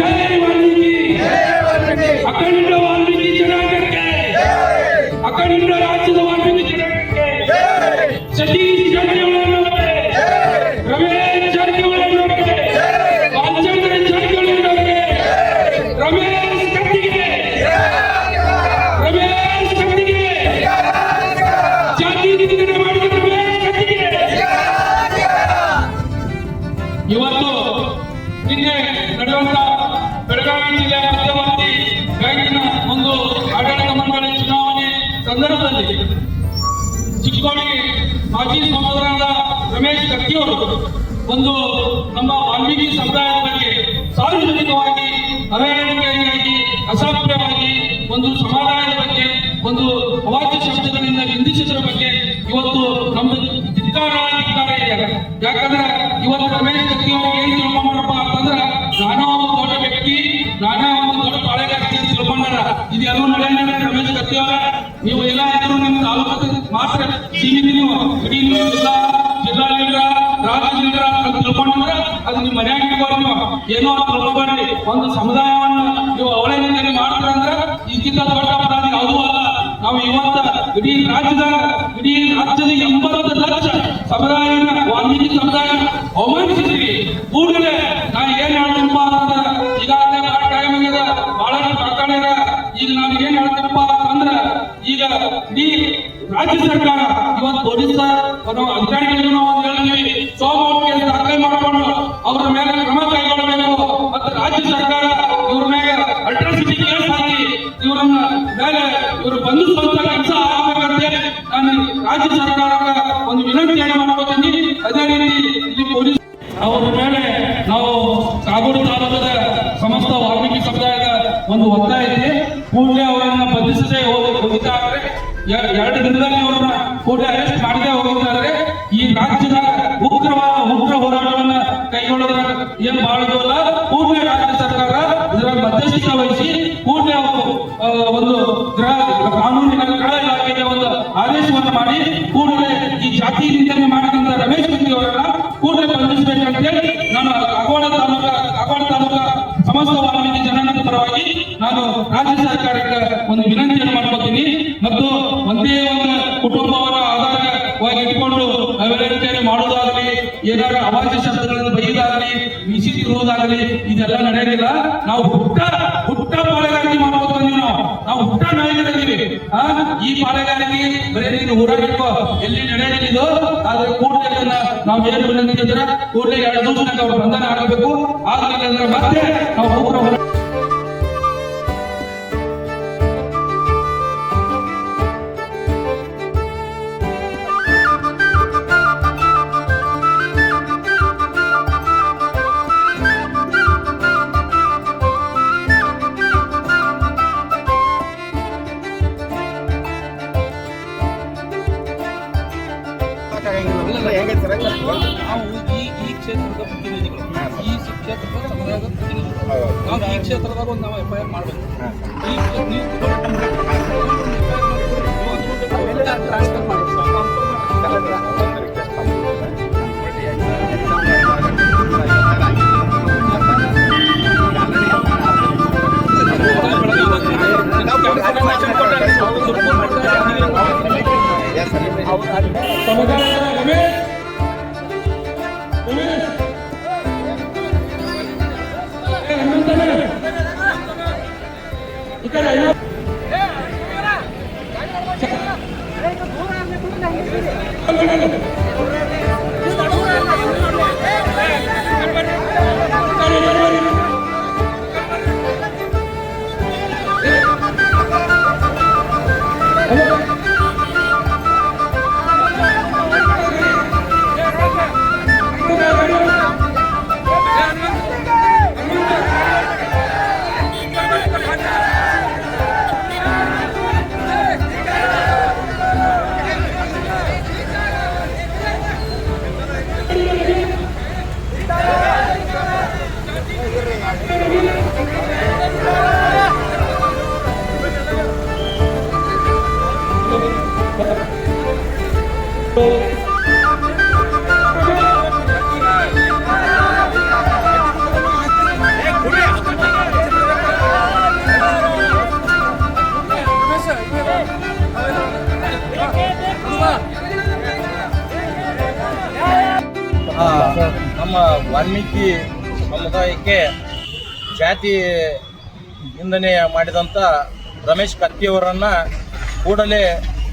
Jay! ಬ್ಯಾಂಕಿನ ಒಂದು ಆಡಳಿತ ಮಂಡಳಿ ಚುನಾವಣೆ ಸಂದರ್ಭದಲ್ಲಿ ಚಿಕ್ಕೋಡಿ ಮಾಜಿ ಸಂಸದರಾದ ರಮೇಶ್ ಕತ್ತಿಯವರು ಒಂದು ನಮ್ಮ ವಾಲ್ಮೀಕಿ ಸಮುದಾಯದ ಬಗ್ಗೆ ಸಾರ್ವಜನಿಕವಾಗಿ ಅವಹೇಳನಕಾರಿಯಾಗಿ ಅಸಭ್ಯವಾಗಿ, ಒಂದು ಸಮಾಧಾನದ ಬಗ್ಗೆ, ಒಂದು ಅವಾಚ್ಯ ಶಬ್ದಗಳಿಂದ ನಿಂದಿಸಿದ್ರ ಬಗ್ಗೆ ಇವತ್ತು ನಮ್ಮ ಧಿಕ್ಕಾರ ಯಾಕಂದ್ರೆ ಇವತ್ತು ರಮೇಶ್ ಇದೆಲ್ಲವೂ ನಡೆಯಲ್ಲ ರಮೇಶ್ ಕತ್ತಿಯವರ ನೀವು ಏನಾದರೂ ನಿಮ್ಮ ತಾಲೂಕು ಮಾತ್ರ ಸೀಮಿತ ನೀವು. ಇಡೀ ನೀವು ಜಿಲ್ಲಾ, ಜಿಲ್ಲಾಡಳಿತ ರಾಜ್ಯದಿಂದ ರಾಜ್ಯ ಅಂತ ತಿಳ್ಕೊಂಡ್ರೆ ಅದು ನಿಮ್ಮ ಇಟ್ಕೊಂಡು ನೀವು ಏನೋ ಅಂತ ತಿಳ್ಕೊಬೇಡ್ರಿ ಒಂದು ಸಮುದಾಯವನ್ನ ನೀವು ಅವಳೇ ಮಾಡ್ತೀರ ಅಂದ್ರೆ ಇದಕ್ಕಿಂತ ದೊಡ್ಡ ಅಪರಾಧ ಯಾವುದೂ ಅಲ್ಲ. ನಾವು ಇವತ್ತ ಇಡೀ ರಾಜ್ಯದ ಇಡೀ ರಾಜ್ಯದ ಎಂಬತ್ತು ಲಕ್ಷ ಸಮುದಾಯ ವಾಲ್ಮೀಕಿ ಸಮುದಾಯ ರಾಜ್ಯ ಸರ್ಕಾರ ಇವತ್ತು ಪೊಲೀಸ್ ಅಧಿಕಾರಿಗಳಿಗೂ ನಾವು ಒಂದು ಹೇಳ್ತೀವಿ ಸೋಮವಾರ ದಾಖಲೆ ಮಾಡಿಕೊಂಡು ಅವರ ಮೇಲೆ ಕ್ರಮ ಕೈಗೊಳ್ಳಬೇಕು. ಮತ್ತು ರಾಜ್ಯ ಸರ್ಕಾರ ಇವ್ರ ಮೇಲೆ ಅಲ್ಟ್ರಾಸಿಟಿ ಕೇಸ್ ಹಾಕಿ ಇವರನ್ನ ಮೇಲೆ ಇವರು ಬಂದು ಸ್ವಂತ ಕೆಲಸ ಆಗಬೇಕಂತೆ ನಾನು ರಾಜ್ಯ ಸರ್ಕಾರಕ್ಕೆ ಒಂದು ವಿನಂತಿಯನ್ನು ಮಾಡ್ಕೋತೀನಿ. ಅದೇ ರೀತಿ ಇಲ್ಲಿ ಪೊಲೀಸ್ ಅವರ ಮೇಲೆ ನಾವು ಕಾಗೋಡು ತಾಲೂಕದ ಸಮಸ್ತ ವಾಲ್ಮೀಕಿ ಸಮುದಾಯದ ಒಂದು ಒತ್ತಾಯ ಇದೆ ಕೂಡಲೇ ಅವರನ್ನ ಬಂಧಿಸದೆ ಹೋಗಿ ಹೋಗಿದ್ದಾರೆ ಎ- ಎರಡು ದಿನದಲ್ಲಿ ಅವರನ್ನ ಕೂಡ ಅರೆಸ್ಟ್ ಮಾಡದೆ ಹೋಗಿದ್ದಾರೆ ಈ ರಾಜ್ಯದ ಉಗ್ರವಾದ ಉಗ್ರ ಹೋರಾಟವನ್ನ ಕೈಗೊಳ್ಳೋದ್ರ ಏನ್ ಮಾಡುದಲ್ಲ ಪೂರ್ಣ ರಾಜ್ಯ ಸರ್ಕಾರ ಇದರ ಮಧ್ಯಸ್ಥಿಕೆ ವಹಿಸಿ ಪೂರ್ಣ ಒಂದು ಗೃಹ ಕಾನೂನಿನ ಗೃಹ ಇಲಾಖೆಗೆ ಒಂದು ಆದೇಶವನ್ನು ಮಾಡಿ ಕೂಡಲೇ ಈ ಜಾತಿ ನಿಂದನೆ ಮಾಡಿದಂತ ರಮೇಶ್ ಕುಂದಿ ಅವರನ್ನ ಕೂಡಲೇ ಬಂಧಿಸಬೇಕಂತೇಳಿ ನಾನು ಕಾಗೋಡ ತಾಲೂಕ ಕಾಗೋಡ ತಾಲೂಕ ಸಮಸ್ತ ವಾಲ್ಮೀಕಿ ಜನಾಂಗದ ಪರವಾಗಿ ನಾನು ರಾಜ್ಯ ಸರ್ಕಾರಕ್ಕೆ ಒಂದು ವಿನಂತಿಯನ್ನು ಮಾಡ್ಕೊತೀನಿ ಮತ್ತು ಒಂದೇ ಒಂದು ಕುಟುಂಬವನ್ನ ಆಧಾರವಾಗಿ ಇಟ್ಕೊಂಡು ಅವಹೇಳನಕಾರಿ ಮಾಡುವುದಾಗಲಿ ಏನಾರ ಅವಾಚ್ಯ ಶಬ್ದಗಳನ್ನು ಬೈಯುವುದಾಗಲಿ ಮಿಸಿದಿರುವುದಾಗಲಿ ಇದೆಲ್ಲ ನಡೆಯಲಿಲ್ಲ ನಾವು ಹುಟ್ಟ ಹುಟ್ಟ ಪಾಳೆಗಾರಿಕೆ ಮಾಡ್ಬೋದು ನೀವು ನಾವು. ನಾವು ಹುಟ್ಟ ನಾಯಕರಿದ್ದೀವಿ ಆ, ಈ ಪಾಳೆಗಾರಿಕೆ ಬರೀ ನೀನು ಊರಾಗಿಟ್ಕೋ ಎಲ್ಲಿ ನಡೆಯಲಿಲ್ಲ ಇದು ಆದ್ರೆ ಕೂಡಲೇ ನಾವು ಏನು ವಿನಂತಿ ಕೂಡಲೇ ಎರಡು ದೂರ ಅವ್ರ ಬಂಧನ ಆಗಬೇಕು. ಅಂದ್ರೆ ಮತ್ತೆ ನಾವು ಉಗ್ರ ನಾವು ಈ ಈ ಕ್ಷೇತ್ರದ ಪ್ರತಿನಿಧಿಗಳು ಈ ಕ್ಷೇತ್ರದ ಸಮುದಾಯದ ಪ್ರತಿನಿಧಿಗಳು. ನಾವು ಈ ಕ್ಷೇತ್ರದಾಗ ಒಂದು ನಾವು ಎಫ್ ಐ ಆರ್ ಮಾಡಬೇಕು ಈ ನೀವು Thank you. ನಮ್ಮ ವಾಲ್ಮೀಕಿ ಸಮುದಾಯಕ್ಕೆ ಜಾತಿ ನಿಂದನೆ ಮಾಡಿದಂಥ ರಮೇಶ್ ಕತ್ತಿಯವರನ್ನು ಕೂಡಲೇ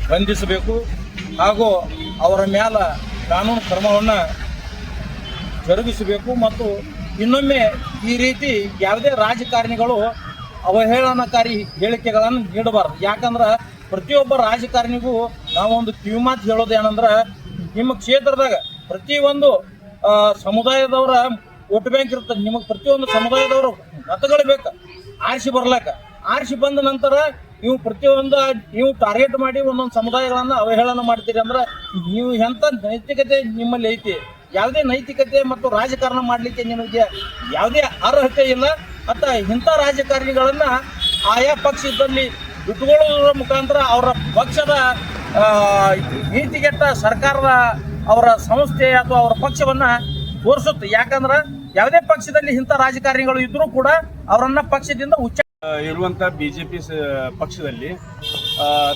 ಬಂಧಿಸಬೇಕು ಹಾಗೂ ಅವರ ಮೇಲೆ ಕಾನೂನು ಕ್ರಮವನ್ನು ಜರುಗಿಸಬೇಕು ಮತ್ತು ಇನ್ನೊಮ್ಮೆ ಈ ರೀತಿ ಯಾವುದೇ ರಾಜಕಾರಣಿಗಳು ಅವಹೇಳನಕಾರಿ ಹೇಳಿಕೆಗಳನ್ನು ನೀಡಬಾರ್ದು. ಯಾಕಂದ್ರೆ ಪ್ರತಿಯೊಬ್ಬ ರಾಜಕಾರಣಿಗೂ ನಾವೊಂದು ಕಿವಿಮಾತು ಹೇಳೋದು ಏನಂದ್ರೆ ನಿಮ್ಮ ಕ್ಷೇತ್ರದಾಗ ಪ್ರತಿಯೊಂದು ಸಮುದಾಯದವರ ವೋಟ್ ಬ್ಯಾಂಕ್ ಇರ್ತದೆ ನಿಮಗೆ ಪ್ರತಿಯೊಂದು ಸಮುದಾಯದವರು ಮತಗಳು ಬೇಕು. ಆರಿಸಿ ಬರ್ಲಾಕ. ಆರಿಸಿ ಬಂದ ನಂತರ ನೀವು ಪ್ರತಿಯೊಂದು ನೀವು ಟಾರ್ಗೆಟ್ ಮಾಡಿ ಒಂದೊಂದು ಸಮುದಾಯಗಳನ್ನ ಅವಹೇಳನ ಮಾಡ್ತೀರಿ ಅಂದ್ರೆ ನೀವು ಎಂಥ ನೈತಿಕತೆ ನಿಮ್ಮಲ್ಲಿ ಐತಿ, ಯಾವುದೇ ನೈತಿಕತೆ ಮತ್ತು ರಾಜಕಾರಣ ಮಾಡಲಿಕ್ಕೆ ನಿಮಗೆ ಯಾವುದೇ ಅರ್ಹತೆ ಇಲ್ಲ ಅಂತ ಇಂಥ ರಾಜಕಾರಣಿಗಳನ್ನ ಆಯಾ ಪಕ್ಷ ಇದ್ದಲ್ಲಿ ಬಿಟ್ಟುಕೊಳ್ಳುವುದರ ಮುಖಾಂತರ ಅವರ ಪಕ್ಷದ ನೀತಿಗೆಟ್ಟ ಸರ್ಕಾರದ ಅವರ ಸಂಸ್ಥೆ ಅಥವಾ ಅವರ ಪಕ್ಷವನ್ನ ತೋರಿಸುತ್ತೆ ಯಾಕಂದ್ರೆ ಯಾವುದೇ ಪಕ್ಷದಲ್ಲಿ ಇಂಥ ರಾಜಕಾರಣಿಗಳು ಇದ್ರೂ ಕೂಡ ಅವರನ್ನ ಪಕ್ಷದಿಂದ ಉಚ್ಚ ಇರುವಂತ ಬಿಜೆಪಿ ಪಕ್ಷದಲ್ಲಿ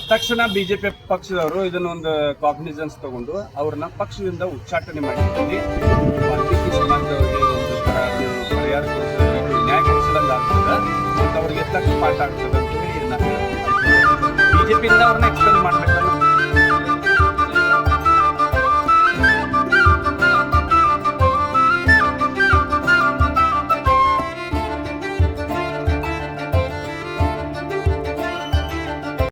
ತಕ್ಷಣ ಬಿಜೆಪಿ ಪಕ್ಷದವರು ಇದನ್ನೊಂದು ಕಾಗ್ನಿಜೆನ್ಸ್ ತಗೊಂಡು ಅವ್ರನ್ನ ಪಕ್ಷದಿಂದ ಉಚ್ಚಾಟನೆ ಮಾಡಿದ್ದೀವಿ ವಾಲ್ಮೀಕಿ ಸಮಾಜದವರಿಗೆ ಒಂದು ನ್ಯಾಯ ಆಗ್ತದೆ. ಮತ್ತು ಅವ್ರಿಗೆ ತಕ್ಕ ಪಾಠ ಆಗ್ತದೆ ಅಂತ ಹೇಳಿ ಬಿಜೆಪಿಯಿಂದ ಅವ್ರನ್ನ ಎಕ್ಸ್ಪ್ಲೇನ್ ಮಾಡ್ಬೇಕು